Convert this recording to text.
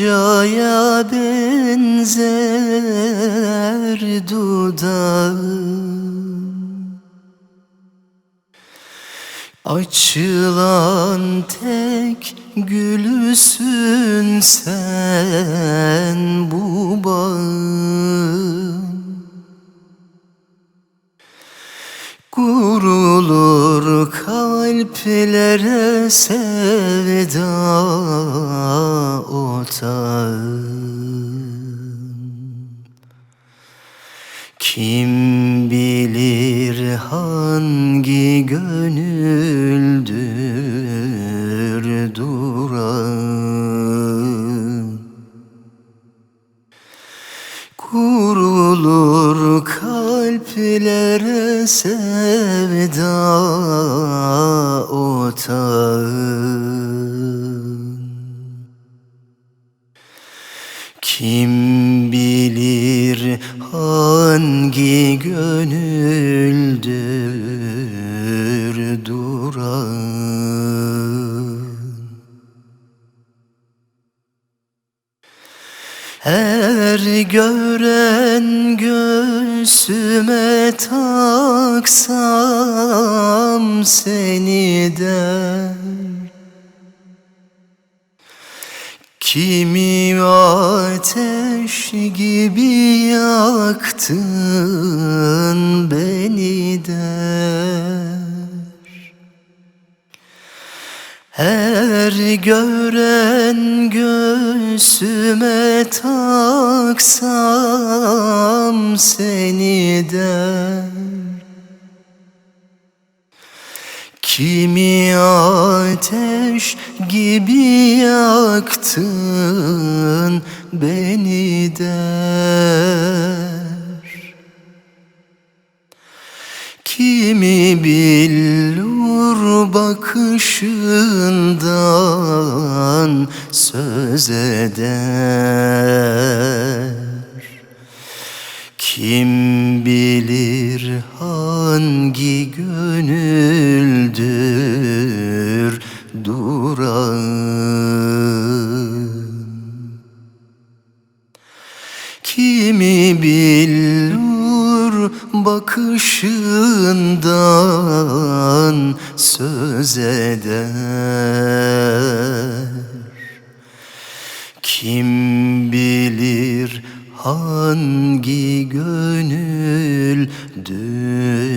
goncaya benzer dudağın Açılan tek gülüsün sen bu bağın Kurulur kalplere sevda hangi gönüldür duran? Kurulur kalplere sevda otağın Kim bilir Her gören göğsüme taksam seni der. Kimi ateş gibi yaktın beni der. Her gören göğsüme taksam seni der Kimi ateş gibi yaktın beni der. Kimi billur bakışından söz eder. Kim bilir hangi gönüldür duran Kimi billur bakışından söz eder Kim bilir hangi gönüldür duran